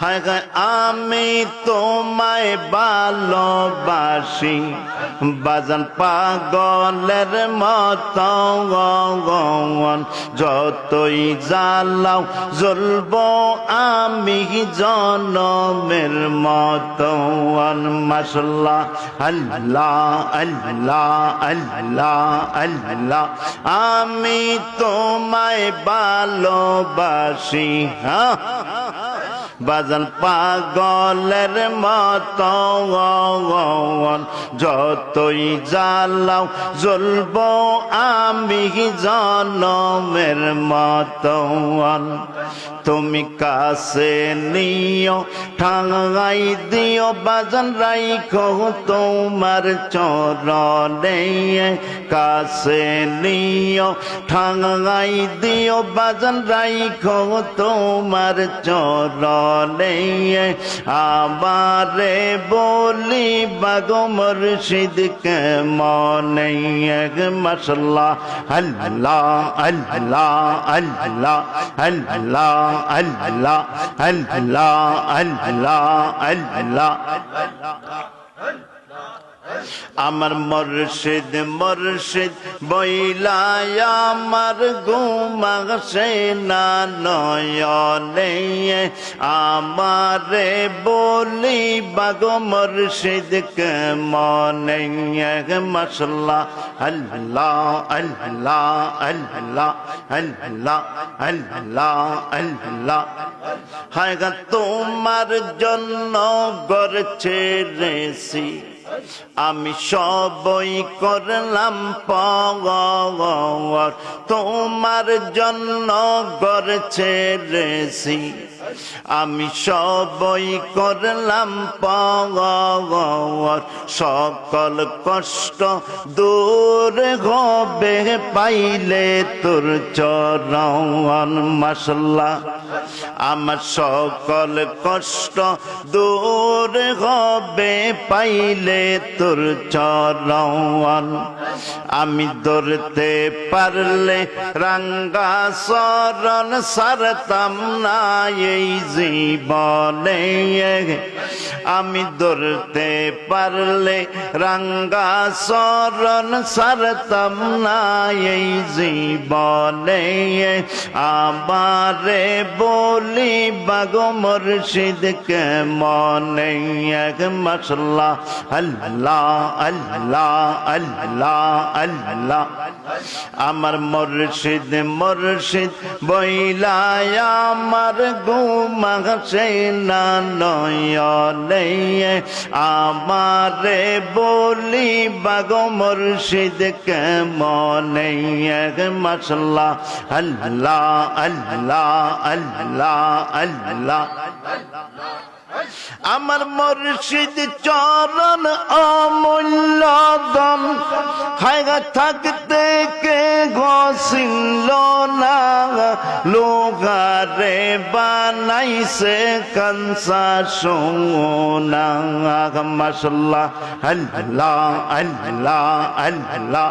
হায় আমি তোমায় ভালোবাসি। বাজান পাগলের মত যতই জ্বালাও, জ্বলব আমি জনমের মত। মাসাল্লাহ আল্লাহ আল্লাহ আল্লাহ আল্লাহ। আমি তোমায় ভালোবাসি হ্যাঁ। বাজান পাগলের মত যতই জ্বালাও, জ্বলব আমি জনমের মত তুমি কাছে নিও, ঠাঙাই দিও, বাজান রাইখো তোমার চরণে, কাছে নিও, ঠাঙাই দিও, বাজান রাইখো তোমার চরণে। বলি বাগো মুর্শিদ কে মনে মশলা। আল্লাহ আল্লাহ আল্লাহ আল্লাহ আল্লাহ আল্লাহ আল্লাহ আল্লাহ আমার মর্শিদ মর্শিদ বইলায় আমার ঘুমাসে না নয়নে। আমারে বলি বাগ মর্শিদ কে মনে মশলা আল্লাহ আল্লাহ আল্লাহ আল্লাহ আল্লাহ আল্লাহ। হায় তোমার জন্য গড়ছে রেসি আমি সবই করলাম পগর তোমার জন্য গড়ছে রেসি। আমি সবই করলাম পগর সকল কষ্ট দূর হবে পাইলে তোর চরণ মশলা আমার সকল কষ্ট দূর হবে পাইলে তোর চরণ। আমি ধরতে পারলে রাঙ্গা শরণ সারতাম না এই জীবনে। আমি ধরতে পারলে রাঙ্গা শরণ সারতাম না এই জীবনে। আমারে বলি বাগ মুর্শিদ কে মনে মশলা। আল্লাহ আল্লাহ আল্লাহ আল্লাহ। আমার মুর্শিদ মুর্শিদ বইলায় আমার ঘুমাসে না নয়নে। আমারে বলি, বাগ মুর্শিদ কে মনে মশলা আল্লাহ আল্লাহ আল্লাহ আল্লাহ। আমার মুর্শিদ চরণ অমূল্য দম হায়গা থাকতে কে ঘষিল না? লোগারে বানাইছে কনসা সোনা। মাসাল্লাহ আল্লাহ আল্লাহ আল্লাহ আল্লাহ।